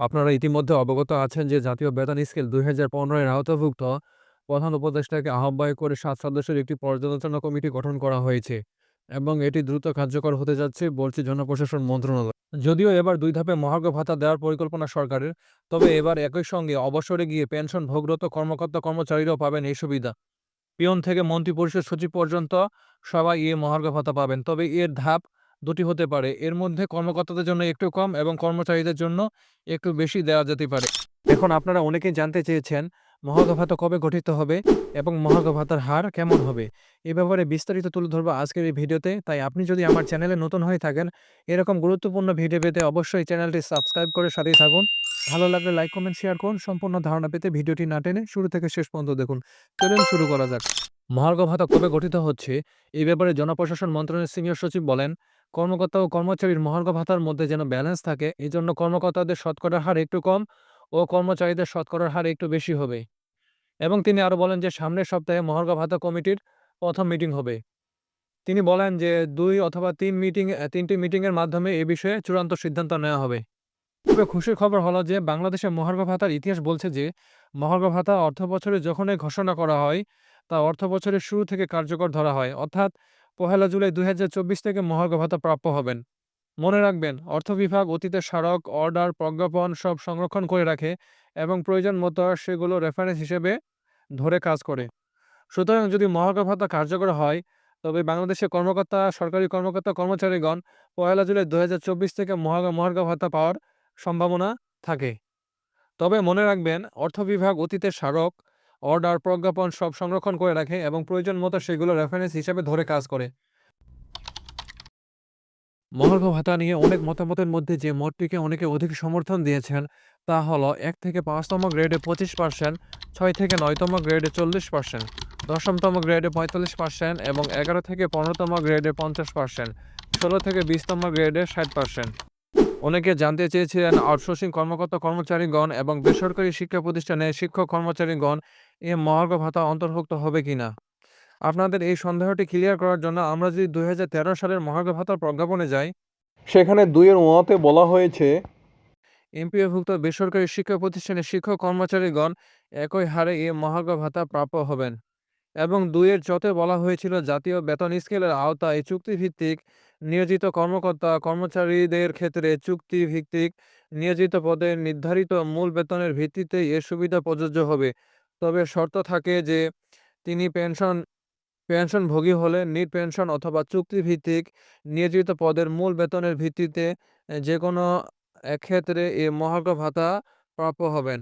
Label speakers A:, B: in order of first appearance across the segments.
A: আপনারা ইতিমধ্যে অবগত আছেন যে জাতীয় বেতন স্কেল দুই হাজার পনেরো এর আওতাভুক্ত। প্রধান উপদেষ্টাকে আহ্বায়ক করে সাত সদস্যের একটি পর্যালোচনা কমিটি গঠন করা হয়েছে এবং এটি দ্রুত কার্যকর হতে যাচ্ছে বলছে জনপ্রশাসন মন্ত্রণালয়। যদিও এবার দুই ধাপে মহার্ঘ ভাতা দেওয়ার পরিকল্পনা সরকারের, তবে এবার একই সঙ্গে অবসরে গিয়ে পেনশন ভোগরত কর্মকর্তা কর্মচারীরাও পাবেন এই সুবিধা। পিয়ন থেকে মন্ত্রিপরিষদ সচিব পর্যন্ত সবাই এ মহার্ঘ ভাতা পাবেন, তবে এর ধাপ দুটি হতে পারে। এর মধ্যে কর্মকর্তাদের জন্য একটু কম এবং কর্মচারীদের জন্য একটু বেশি দেওয়া যেতে পারে। এখন আপনারা অনেকেই জানতে চেয়েছেন মহার্ঘ ভাতা কবে গঠিত হবে এবং মহার্ঘ ভাতার হার কেমন হবে? এ ব্যাপারে বিস্তারিত তুলে ধরবো আজকের এই ভিডিওতে। তাই আপনি যদি আমার চ্যানেলে নতুন হয়ে থাকেন, এরকম গুরুত্বপূর্ণ ভিডিও পেতে অবশ্যই চ্যানেলটি সাবস্ক্রাইব করে সাথেই থাকুন। ভালো লাগলে লাইক, কমেন্ট, শেয়ার করুন। সম্পূর্ণ ধারণা পেতে ভিডিওটি না টেনে শুরু থেকে শেষ পর্যন্ত দেখুন। চলুন শুরু করা যাক। মহার্ঘ ভাতা কবে গঠিত হচ্ছে? এই ব্যাপারে জনপ্রশাসন মন্ত্রণালয়ের সিনিয়র সচিব বলেন কর্মকর্তা ও কর্মচারীর মহার্ঘ ভাতার মধ্যে যেন ব্যালেন্স থাকে এই জন্য কর্মকর্তাদের শতকরার হার একটু কম ও কর্মচারীদের শতকরার হার একটু বেশি হবে। এবং তিনি আরও বলেন যে, সামনের সপ্তাহে মহার্ঘ ভাতা কমিটির প্রথম মিটিং হবে। তিনি বলেন যে, দুই অথবা তিন মিটিং তিনটি মিটিংয়ের মাধ্যমে এ বিষয়ে চূড়ান্ত সিদ্ধান্ত নেওয়া হবে। তবে খুশির খবর হলো যে বাংলাদেশের মহার্ঘ ভাতার ইতিহাস বলছে যে, মহার্ঘ ভাতা অর্থ বছরে যখনই ঘোষণা করা হয়, তা অর্থ বছরের শুরু থেকে কার্যকর ধরা হয়। অর্থাৎ পহেলা জুলাই দুই হাজার চব্বিশ থেকে মহার্ঘ ভাতা প্রাপ্য হবেন। মনে রাখবেন, অর্থ বিভাগ অতীতের স্মারক, অর্ডার, প্রজ্ঞাপন সব সংরক্ষণ করে রাখে এবং প্রয়োজন মতো সেগুলো রেফারেন্স হিসেবে ধরে কাজ করে। সুতরাং যদি মহার্ঘ ভাতা কার্যকর হয়, তবে বাংলাদেশের কর্মকর্তা, সরকারি কর্মকর্তা, কর্মচারীগণ পয়লা জুলাই দু হাজার চব্বিশ থেকে মহার্ঘ মহার্ঘ ভাতা পাওয়ার সম্ভাবনা থাকে। তবে মনে রাখবেন, অর্থ বিভাগ অতীতের স্মারক অর্ডার, প্রজ্ঞাপন সব সংরক্ষণ করে রাখে এবং প্রয়োজন মতো সেগুলো রেফারেন্স হিসেবে ধরে কাজ করে। মহার্ঘ ভাতা নিয়ে অনেক মতামতের মধ্যে যে মতটিকে অনেকে অধিক সমর্থন দিয়েছেন, তা হলো এক থেকে পাঁচতম গ্রেডে পঁচিশ পার্সেন্ট ছয় থেকে নয়তম গ্রেডে চল্লিশ পার্সেন্ট দশমতম গ্রেডে পঁয়তাল্লিশ পার্সেন্ট এবং এগারো থেকে পনেরোতম গ্রেডে পঞ্চাশ পার্সেন্ট ষোলো থেকে বিশতম গ্রেডে ষাট পার্সেন্ট অনেকে জানতে চেয়েছিলেন আউটসোর্সিং কর্মকর্তা কর্মচারীগণ এবং বেসরকারি শিক্ষা প্রতিষ্ঠানে শিক্ষক কর্মচারীগণ এ মহার্ঘ ভাতা অন্তর্ভুক্ত হবে কিনা? আপনাদের এই সন্দেহটি ক্লিয়ার করার জন্য আমরা যদি দু হাজার তেরো সালের মহার্ঘ ভাতার প্রজ্ঞাপনে যাই, সেখানে দুইয়ের ওয়াতে বলা হয়েছে এমপিওভুক্ত বেসরকারি শিক্ষা প্রতিষ্ঠানের শিক্ষক কর্মচারীগণ একই হারে এ মহার্ঘ ভাতা প্রাপ্য হবেন এবং দুইয়ের চতে বলা হয়েছিল জাতীয় বেতন স্কেলের আওতায় চুক্তিভিত্তিক নিয়োজিত কর্মকর্তা কর্মচারীদের ক্ষেত্রে চুক্তিভিত্তিক নিয়োজিত পদে নির্ধারিত মূল বেতনের ভিত্তিতে এ সুবিধা প্রযোজ্য হবে। তবে শর্ত থাকে যে, তিনি পেনশন, পেনশনভোগী হলে নিট পেনশন অথবা চুক্তিভিত্তিক নিয়োজিত পদের মূল বেতনের ভিত্তিতে যে কোনো ক্ষেত্রে এ মহার্ঘ ভাতা প্রাপ্য হবেন।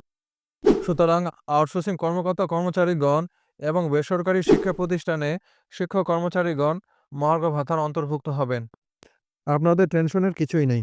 A: সুতরাং আউটসোর্সিং কর্মকর্তা কর্মচারীগণ এবং বেসরকারি শিক্ষা প্রতিষ্ঠানে শিক্ষক কর্মচারীগণ মহার্ঘ ভাতার অন্তর্ভুক্ত হবেন। আপনাদের টেনশনের কিছুই নেই।